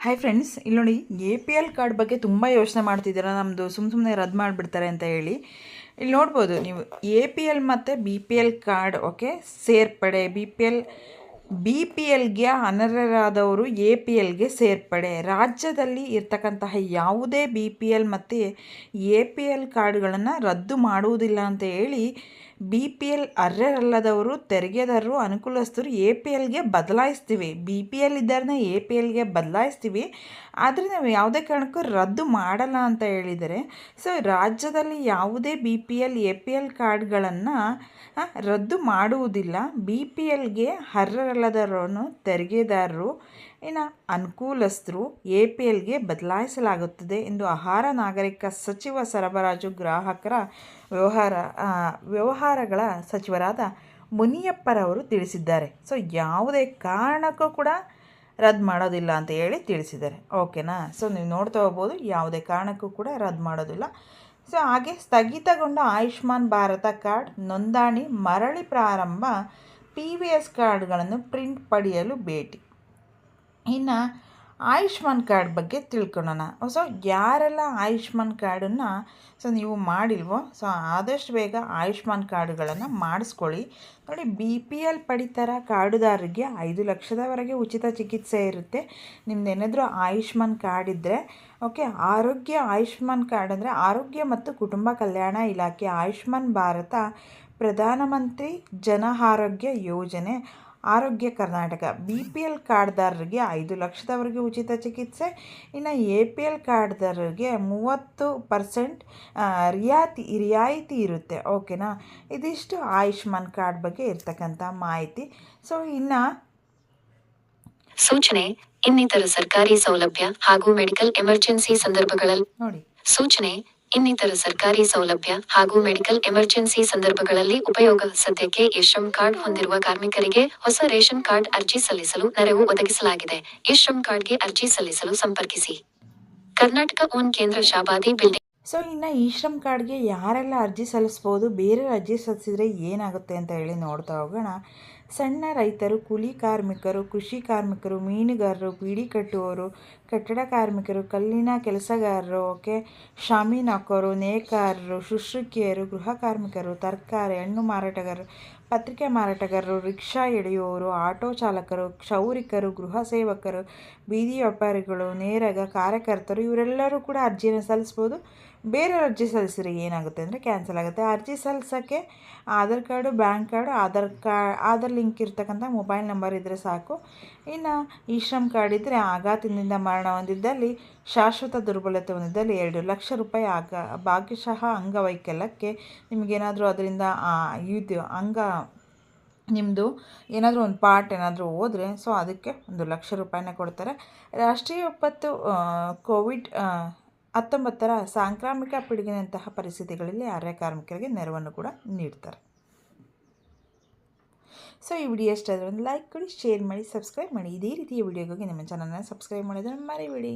Hi friends ಇಲ್ಲಿ ನೋಡಿ A P L card ಬಗ್ಗೆ ತುಂಬ ಯೋಚನೆ ಮಾಡ್ತಿದ್ದೀರಾ ನಮ್ಮದು ಸುಮ್ಮ ಸುಮ್ಮನೆ ರದ್ದು ಮಾಡಿಬಿಡ್ತಾರೆ ಅಂತ ಹೇಳಿ. ಇಲ್ಲಿ ನೋಡ್ಬೋದು ನೀವು ಎ ಪಿ ಎಲ್ ಮತ್ತು B P L card okay ಸೇರ್ಪಡೆ B P L B P ಎಲ್ಗೆ ಅನರ್ಹರಾದವರು ಎ ಪಿ ಎಲ್ಗೆ ಸೇರ್ಪಡೆ. ರಾಜ್ಯದಲ್ಲಿ ಇರ್ತಕ್ಕಂತಹ ಯಾವುದೇ ಬಿ ಪಿ ಎಲ್ ಮತ್ತು ಎ ಪಿ ಎಲ್ ಕಾರ್ಡ್ಗಳನ್ನು ರದ್ದು ಮಾಡುವುದಿಲ್ಲ ಅಂತ ಹೇಳಿ ಬಿ ಪಿ ಎಲ್ ಅರ್ಹರಲ್ಲದವರು, ತೆರಿಗೆದಾರರು, ಅನುಕೂಲಸ್ಥರು ಎ ಪಿ ಎಲ್ಗೆ ಬದಲಾಯಿಸ್ತೀವಿ. ಬಿ ಪಿ ಎಲ್ ಇದ್ದಾರನ್ನ ಎ ಪಿ ಎಲ್ಗೆ ಬದಲಾಯಿಸ್ತೀವಿ. ಆದರೆ ನಾವು ಯಾವುದೇ ಕಾರಣಕ್ಕೂ ರದ್ದು ಮಾಡಲ್ಲ ಅಂತ ಹೇಳಿದರೆ, ಸೊ ರಾಜ್ಯದಲ್ಲಿ ಯಾವುದೇ B P L A P L ಕಾರ್ಡ್ಗಳನ್ನು ರದ್ದು ಮಾಡುವುದಿಲ್ಲ. ಬಿ ಪಿ ಎಲ್ಗೆ ಅರ್ಹರಲ್ಲದವರನ್ನು ತೆರಿಗೆದಾರರು, ಇನ್ನು ಅನುಕೂಲಸ್ಥರು ಎ ಪಿ ಎಲ್ಗೆ ಬದಲಾಯಿಸಲಾಗುತ್ತದೆ ಎಂದು ಆಹಾರ ನಾಗರಿಕ ಸಚಿವ ಸರಬರಾಜು ಗ್ರಾಹಕರ ವ್ಯವಹಾರ ವ್ಯವಹಾರಗಳ ಸಚಿವರಾದ ಮುನಿಯಪ್ಪರವರು ತಿಳಿಸಿದ್ದಾರೆ. ಸೊ, ಯಾವುದೇ ಕಾರಣಕ್ಕೂ ಕೂಡ ರದ್ದು ಮಾಡೋದಿಲ್ಲ ಅಂತ ಹೇಳಿ ತಿಳಿಸಿದ್ದಾರೆ. ಓಕೆನಾ? ಸೊ, ನೀವು ನೋಡ್ತಾ ಹೋಗ್ಬೋದು, ಯಾವುದೇ ಕಾರಣಕ್ಕೂ ಕೂಡ ರದ್ದು ಮಾಡೋದಿಲ್ಲ. ಸೊ, ಹಾಗೆ ಸ್ಥಗಿತಗೊಂಡ ಆಯುಷ್ಮಾನ್ ಭಾರತ ಕಾರ್ಡ್ ನೋಂದಣಿ ಮರಳಿ ಪ್ರಾರಂಭ ಪಿ ವಿ ಎಸ್ ಕಾರ್ಡ್ಗಳನ್ನು ಪ್ರಿಂಟ್ ಪಡೆಯಲು ಭೇಟಿ. ಇನ್ನು ಆಯುಷ್ಮಾನ್ ಕಾರ್ಡ್ ಬಗ್ಗೆ ತಿಳ್ಕೊಳ್ಳೋಣ. ಸೊ ಯಾರೆಲ್ಲ ಆಯುಷ್ಮಾನ್ ಕಾರ್ಡನ್ನು ಸೊ ನೀವು ಮಾಡಿಲ್ವೋ ಸೊ ಆದಷ್ಟು ಬೇಗ ಆಯುಷ್ಮಾನ್ ಕಾರ್ಡ್ಗಳನ್ನು ಮಾಡಿಸ್ಕೊಳ್ಳಿ. ನೋಡಿ ಬಿ ಪಿ ಎಲ್ ಪಡಿತರ ಕಾರ್ಡುದಾರರಿಗೆ ಐದು ಲಕ್ಷದವರೆಗೆ ಉಚಿತ ಚಿಕಿತ್ಸೆ ಇರುತ್ತೆ. ನಿಮ್ದೇನಾದರೂ ಆಯುಷ್ಮಾನ್ ಕಾರ್ಡ್ ಇದ್ದರೆ ಓಕೆ ಆರೋಗ್ಯ ಆಯುಷ್ಮಾನ್ ಕಾರ್ಡ್ ಅಂದರೆ ಆರೋಗ್ಯ ಮತ್ತು ಕುಟುಂಬ ಕಲ್ಯಾಣ ಇಲಾಖೆ ಆಯುಷ್ಮಾನ್ ಭಾರತ ಪ್ರಧಾನಮಂತ್ರಿ Jan Arogya Yojana. Arogya Karnataka. B P L ಕಾರ್ಡ್ದಾರರಿಗೆ ಐದು ಲಕ್ಷದವರೆಗೆ ಉಚಿತ ಚಿಕಿತ್ಸೆ. ಇನ್ನು ಎ ಪಿ ಎಲ್ ಕಾರ್ಡ್ದಾರರಿಗೆ ಮೂವತ್ತು ಪರ್ಸೆಂಟ್ ರಿಯಾಯಿತಿ ರಿಯಾಯಿತಿ ಇರುತ್ತೆ. ಓಕೆನಾ? ಇದಿಷ್ಟು ಆಯುಷ್ಮಾನ್ ಕಾರ್ಡ್ ಬಗ್ಗೆ ಇರ್ತಕ್ಕಂಥ ಮಾಹಿತಿ. ಸೊ ಇನ್ನು ಸೂಚನೆ ಇನ್ನಿತರ ಸರ್ಕಾರಿ ಸೌಲಭ್ಯ ಹಾಗೂ ಮೆಡಿಕಲ್ ಎಮರ್ಜೆನ್ಸಿ ಸಂದರ್ಭಗಳಲ್ಲಿ ನೋಡಿ. ಸೂಚನೆ ಇನ್ನಿತರ ಸರ್ಕಾರಿ ಸೌಲಭ್ಯ ಹಾಗೂ ಮೆಡಿಕಲ್ ಎಮರ್ಜೆನ್ಸಿ ಸಂದರ್ಭಗಳಲ್ಲಿ ಉಪಯೋಗ ಸದ್ಯಕ್ಕೆ ಈ ಶ್ರಮ್ ಕಾರ್ಡ್ ಹೊಂದಿರುವ ಕಾರ್ಮಿಕರಿಗೆ ಹೊಸ ರೇಷನ್ ಕಾರ್ಡ್ ಅರ್ಜಿ ಸಲ್ಲಿಸಲು ನೆರವು ಒದಗಿಸಲಾಗಿದೆ. ಇಶ್ರಮ್ ಶ್ರಮ್ ಕಾರ್ಡ್ಗೆ ಅರ್ಜಿ ಸಲ್ಲಿಸಲು ಸಂಪರ್ಕಿಸಿ. ಕರ್ನಾಟಕ ಓನ್ ಕೇಂದ್ರ ಶಾಬಾದಿ ಬಿಲ್ಡಿಂಗ್ ಸೊ, ಇನ್ನು ಈ ಶ್ರಮ್ ಕಾರ್ಡ್ಗೆ ಯಾರೆಲ್ಲ ಅರ್ಜಿ ಸಲ್ಲಿಸ್ಬೋದು, ಬೇರೆ ಅರ್ಜಿ ಸಲ್ಲಿಸಿದ್ರೆ ಏನಾಗುತ್ತೆ ಅಂತ ಹೇಳಿ ನೋಡ್ತಾ ಹೋಗೋಣ. ಸಣ್ಣ ರೈತರು, ಕೂಲಿ ಕಾರ್ಮಿಕರು, ಕೃಷಿ ಕಾರ್ಮಿಕರು, ಮೀನುಗಾರರು, ಬೀಡಿ ಕಟ್ಟುವವರು, ಕಟ್ಟಡ ಕಾರ್ಮಿಕರು, ಕಲ್ಲಿನ ಕೆಲಸಗಾರರು, ಓಕೆ, ಶಾಮೀನ್ ಹಾಕೋರು, ನೇಕಾರರು, ಶುಶ್ರೂಕಿಯರು, ಗೃಹ ಕಾರ್ಮಿಕರು, ತರಕಾರಿ, ಹಣ್ಣು ಮಾರಾಟಗಾರರು, ಪತ್ರಿಕೆ ಮಾರಾಟಗಾರರು, ರಿಕ್ಷಾ ಎಳೆಯುವವರು, ಆಟೋ ಚಾಲಕರು, ಕ್ಷೌರಿಕರು, ಗೃಹ ಸೇವಕರು, ಬೀದಿ ವ್ಯಾಪಾರಿಗಳು, ನೇರಗ ಕಾರ್ಯಕರ್ತರು, ಇವರೆಲ್ಲರೂ ಕೂಡ ಅರ್ಜಿಯನ್ನು ಸಲ್ಲಿಸ್ಬೋದು. ಬೇರೆ ಅರ್ಜಿ ಸಲ್ಲಿಸಿದ್ರೆ ಏನಾಗುತ್ತೆ ಅಂದರೆ ಕ್ಯಾನ್ಸಲ್ ಆಗುತ್ತೆ. ಅರ್ಜಿ ಸಲ್ಲಿಸೋಕ್ಕೆ Aadhaar card, bank card, Aadhaar card Aadhaar link ಇರ್ತಕ್ಕಂಥ ಮೊಬೈಲ್ ನಂಬರ್ ಇದ್ದರೆ ಸಾಕು. ಇನ್ನು ಈ ಶ್ರಮ್ ಕಾರ್ಡ್ ಇದ್ದರೆ ಆಘಾತದಿಂದ ಮರಣ ಹೊಂದಿದ್ದಲ್ಲಿ, ಶಾಶ್ವತ ದುರ್ಬಲತೆ ಹೊಂದಿದ್ದಲ್ಲಿ ಎರಡು ಲಕ್ಷ ರೂಪಾಯಿ ಆಗ, ಭಾಗ್ಯಶಃ ಅಂಗವೈಕಲ್ಯಕ್ಕೆ ನಿಮಗೇನಾದರೂ ಅದರಿಂದ ಇದು ಅಂಗ ನಿಮ್ಮದು ಏನಾದರೂ ಒಂದು ಪಾರ್ಟ್ ಏನಾದರೂ ಹೋದರೆ ಸೊ ಅದಕ್ಕೆ ಒಂದು ಲಕ್ಷ ರೂಪಾಯಿನ ಕೊಡ್ತಾರೆ. ರಾಷ್ಟ್ರೀಯ ವಿಪತ್ತು ಕೋವಿಡ್ ಹತ್ತೊಂಬತ್ತರ ಸಾಂಕ್ರಾಮಿಕ ಪಿಡುಗಿನಂತಹ ಪರಿಸ್ಥಿತಿಗಳಲ್ಲಿ ಆರ್ಯ ಕಾರ್ಮಿಕರಿಗೆ ನೆರವನ್ನು ಕೂಡ ನೀಡ್ತಾರೆ. ಸೊ ಈ ವಿಡಿಯೋ ಇಷ್ಟ ಆದರೆ ಒಂದು ಲೈಕ್ ಕೊಡಿ ಶೇರ್ ಮಾಡಿ ಸಬ್ಸ್ಕ್ರೈಬ್ ಮಾಡಿ. ಇದೇ ರೀತಿಯ ವಿಡಿಯೋಗಾಗಿ ನಿಮ್ಮ ಚಾನಲ್ನ ಸಬ್ಸ್ಕ್ರೈಬ್ ಮಾಡೋದನ್ನು ಮರಿಬೇಡಿ.